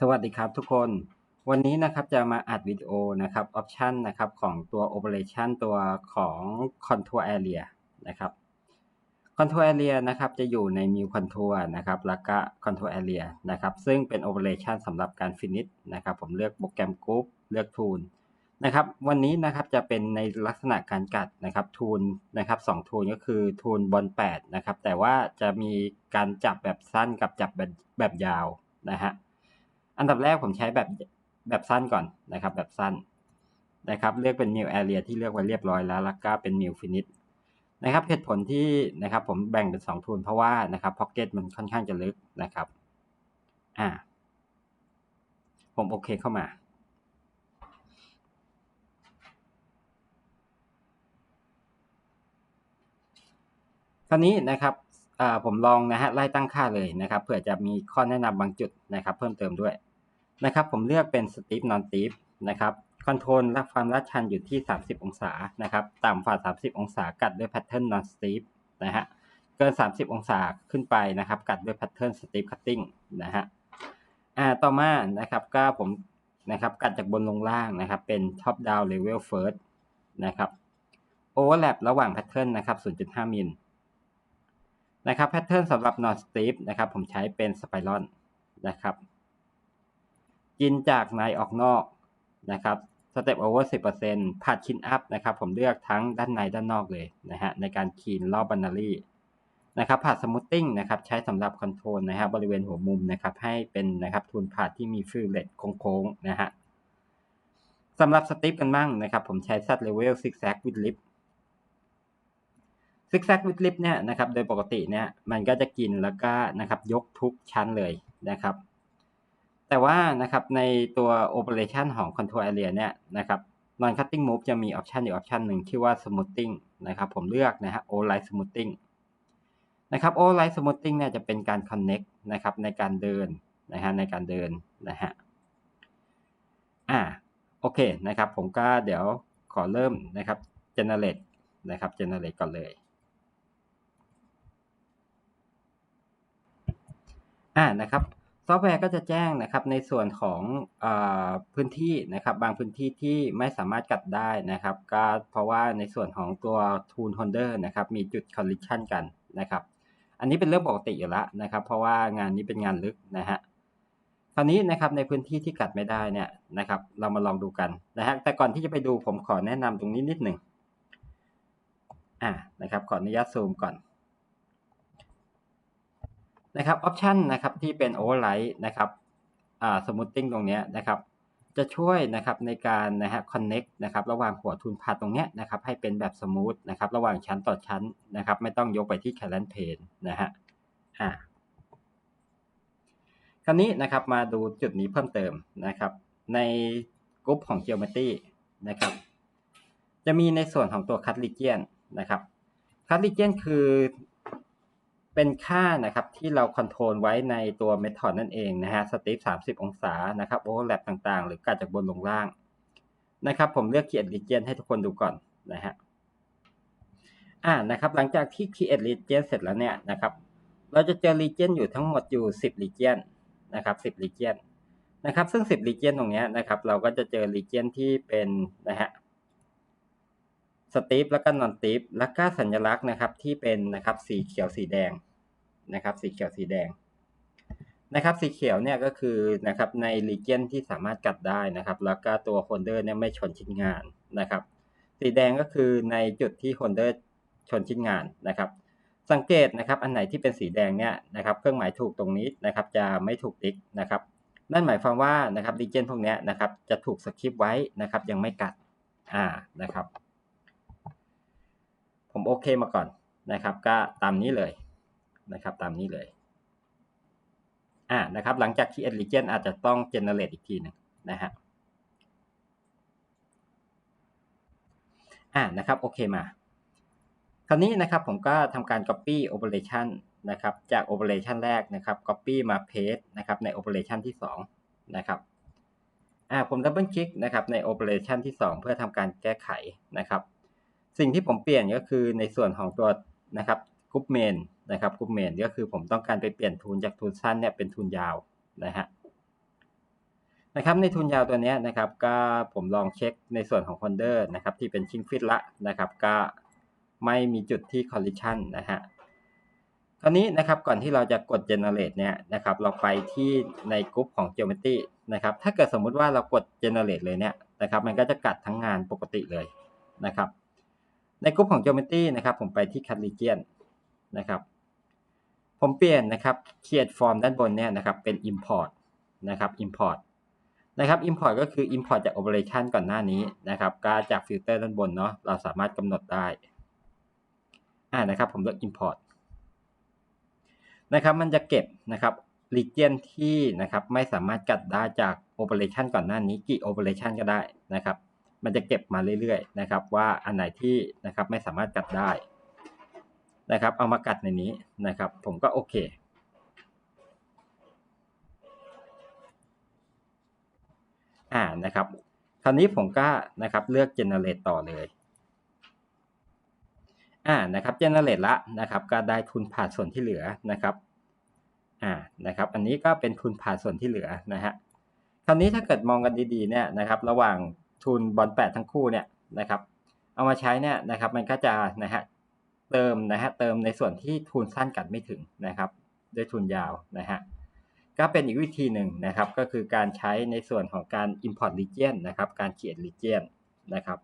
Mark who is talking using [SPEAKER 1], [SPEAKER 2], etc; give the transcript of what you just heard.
[SPEAKER 1] สวัสดีครับทุกคน วันนี้นะครับจะมาอัดวิดีโอนะครับออปชันนะครับของตัว Operation ตัวของ Contour Area นะครับ Contour Area นะครับจะอยู่ใน New Contour นะครับแล้วก็ Contour Area นะครับซึ่งเป็น Operation สำหรับการ Finish นะครับผมเลือกโปรแกรม Group เลือก Tool นะครับวันนี้นะครับจะเป็นในลักษณะการกัดนะครับทูลนะครับสองทูลก็คือทูลบอล8นะครับแต่ว่าจะมีการจับแบบสั้นกับจับแบบแบบยาวนะฮะ อันดับแรกผมใช้แบบแบบสั้นก่อนนะครับ แบบสั้นนะครับ เลือกเป็น new area ที่เลือกไว้เรียบร้อยแล้วแล้วก็เป็น new finish นะครับเหตุผลที่นะครับผมแบ่งเป็นสองทูลเพราะว่านะครับ pocket มันค่อนข้างจะลึกนะครับอ่าผมโอเคเข้ามาคราวนี้นะครับผมลองนะฮะไล่ตั้งค่าเลยนะครับเผื่อจะมีข้อแนะนำบางจุดนะครับ เพิ่มเติมด้วย นะครับ ผมเลือกเป็นสตีฟนอนตีฟนะครับคอนโทรลและความลาดชันอยู่ที่ 30 องศานะครับ ต่ำฝ่า 30 องศากัดด้วยแพทเทิร์นนอนสตีฟนะฮะเกิน 30 องศาขึ้นไปนะครับ กัดด้วยแพทเทิร์นสตีฟคัตติ้งนะฮะอ่าต่อมานะครับก็ผมนะครับกัดจากบนลงล่างนะครับ เป็นท็อปดาวน์เลเวลเฟิร์สนะครับโอเวอร์แลประหว่างแพทเทิร์นนะครับ 0.5 มิลนะครับแพทเทิร์นสำหรับ non strip นะครับ ผมใช้เป็นสไปรอนนะครับ กินจากในออกนอกนะครับสเต็ปโอเวอร์สิบเปอร์เซ็นต์ผัดชินอัพนะครับ ผมเลือกทั้งด้านในด้านนอกเลยนะฮะในการคีนรอบบันนารีนะครับผัดสมูทติ้งนะครับใช้สำหรับคอนโทรลนะฮะบริเวณหัวมุมนะครับให้เป็นนะครับทูนผัดที่มีฟิลเลตโค้งๆนะฮะสำหรับสติปกันบ้างนะครับ ผมใช้ซัดเลเวลซิกแซกวิดลิฟซิกแซกวิดลิฟเนี่ยนะครับโดยปกติเนี่ยมันก็จะกินแล้วก็นะครับยกทุกชั้นเลยนะครับ แต่ว่านะครับในตัว operation ของ control area เนี่ยนะครับ non cutting move จะมีออปชันอีกออปชันหนึ่งชื่อว่า smoothing นะครับผมเลือกนะฮะ all light smoothing นะครับ all light smoothing เนี่ยจะเป็นการ connect นะครับในการเดินนะฮะในการเดินนะฮะอ่าโอเคนะครับผมก็เดี๋ยวขอเริ่มนะครับ generate นะครับ generate ก่อนเลยอ่านะครับ ซอฟต์แวร์ก็จะแจ้งนะครับในส่วนของอพื้นที่นะครับบางพื้นที่ที่ไม่สามารถกัดได้นะครับก็เพราะว่าในส่วนของตัว Tool Holder นะครับมีจุด collision กันนะครับ อันนี้เป็นเรื่องปกติอยู่แล้วนะครับ เพราะว่างานนี้เป็นงานลึกนะฮะคราวนี้นะครับในพื้นที่ที่กัดไม่ได้เนี่ยนะครับ เรามาลองดูกันนะฮะแต่ก่อนที่จะไปดูผมขอแนะนำตรงนี้นิดหนึ่งอ่านะครับขออนุญาตซูมก่อน นะครับออปชันนะครับที่เป็นโอเวอร์ไลท์นะครับอ่าสมูทติ้งตรงนี้นะครับจะช่วยนะครับในการนะฮะคอนเน็กนะครับระหว่างหัวทุนพาตรงนี้นะครับให้เป็นแบบสมูทนะครับระหว่างชั้นต่อชั้นนะครับไม่ต้องยกไปที่แคลนเพนนะฮะอ่าคราวนี้นะครับมาดูจุดนี้เพิ่มเติมนะครับ ในกลุ่มของ Geometry นะครับ จะมีในส่วนของตัว Cut Region นะครับ Cut Region คือ เป็นค่านะครับที่เราคอนโทรลไว้ในตัวเมธอดนั่นเองนะฮะสตีฟสามสิบองศานะครับโอเวอร์แลปต่างๆ หรือการจากบนลงล่างนะครับผมเลือก create region ให้ทุกคนดูก่อนนะฮะอ่านะครับหลังจากที่ create region เสร็จแล้วเนี่ยนะครับเราจะเจอ region อยู่ทั้งหมดอยู่สิบ region นะครับสิบ region นะครับซึ่งสิบ region ตรงนี้นะครับเราก็จะเจอ region ที่เป็นนะฮะสตีฟแล้วก็นอนตีฟแล้วก็สัญลักษณ์นะครับที่เป็นนะครับสีเขียวสีแดง นะครับ สีเขียวสีแดงนะครับ สีเขียวเนี่ยก็คือนะครับในลีเจนที่สามารถกัดได้นะครับ แล้วก็ตัวโฮลเดอร์เนี่ยไม่ชนชิ้นงานนะครับ สีแดงก็คือในจุดที่โฮลเดอร์ชนชิ้นงานนะครับ สังเกตนะครับ อันไหนที่เป็นสีแดงเนี่ยนะครับ เครื่องหมายถูกตรงนี้นะครับ จะไม่ถูกติ๊กนะครับนั่นหมายความว่านะครับลีเจนพวกนี้นะครับ จะถูกสคริปไว้นะครับ ยังไม่กัดอ่านะครับ ผมโอเคมาก่อนนะครับ ก็ตามนี้เลย นะครับตามนี้เลยอ่านะครับหลังจากที่ e เ e นอาจจะต้อง generate อีกทีหนึ่งนะฮะอ่านะครับโอเคมา คราวนี้นะครับผมก็ทำการ copy operation นะครับจาก operation แรกนะครับ copy มา paste นะครับใน operation ที่2นะครับอ่าผมดับเบิลคลิกนะครับใน operation ที่ 2 เพื่อทำการแก้ไขนะครับ สิ่งที่ผมเปลี่ยนก็คือในส่วนของตัวนะครับกรุ๊ปเม นะครับกลุ่มเมนก็คือผมต้องการไปเปลี่ยนทุนจากทุนสั้นเนี่ยเป็นทุนยาวนะฮะนะครับในทุนยาวตัวนี้นะครับก็ผมลองเช็คในส่วนของ Founder นะครับที่เป็นชิงฟิตละนะครับก็ไม่มีจุดที่ collision นะฮะคราวนี้นะครับก่อนที่เราจะกด generate เนี่ยนะครับเราไปที่ในกลุ่มของ geometry นะครับถ้าเกิดสมมุติว่าเรากด generate เลยเนี่ยนะครับมันก็จะกัดทั้งงานปกติเลยนะครับในกลุ่มของ geometry นะครับผมไปที่ cut region นะครับ ผมเปลี่ยนนะครับ create form ด้านบนเนี่ยนะครับเป็น import นะครับ import นะครับ import ก็คือ import จาก operation ก่อนหน้านี้นะครับก็จากฟิลเตอร์ด้านบนเนาะเราสามารถกำหนดได้อ่านะครับผมเลือก import นะครับมันจะเก็บนะครับ region ที่นะครับไม่สามารถกัดได้จาก operation ก่อนหน้านี้กี่ operation ก็ได้นะครับ มันจะเก็บมาเรื่อยๆนะครับว่าอันไหนที่นะครับไม่สามารถกัดได้ นะครับ เอามากัดในนี้นะครับ ผมก็โอเค อ่านะครับ คราวนี้ผมก็นะครับเลือก generate ต่อเลย อ่านะครับ generate ละนะครับ ก็ได้ทุนผ่านส่วนที่เหลือนะครับ อ่านะครับ อันนี้ก็เป็นทุนผ่านส่วนที่เหลือนะฮะ คราวนี้ถ้าเกิดมองกันดีๆเนี่ยนะครับ ระหว่างทุนบอลแปดทั้งคู่เนี่ยนะครับ เอามาใช้เนี่ยนะครับ มันก็จะนะฮะ เติมนะฮะเติมในส่วนที่ทุนสั้นกัดไม่ถึงนะครับด้วยทุนยาวนะฮะก็เป็นอีกวิธีหนึ่งนะครับ ก็คือการใช้ในส่วนของการ import region นะครับ การเขียน region นะครับ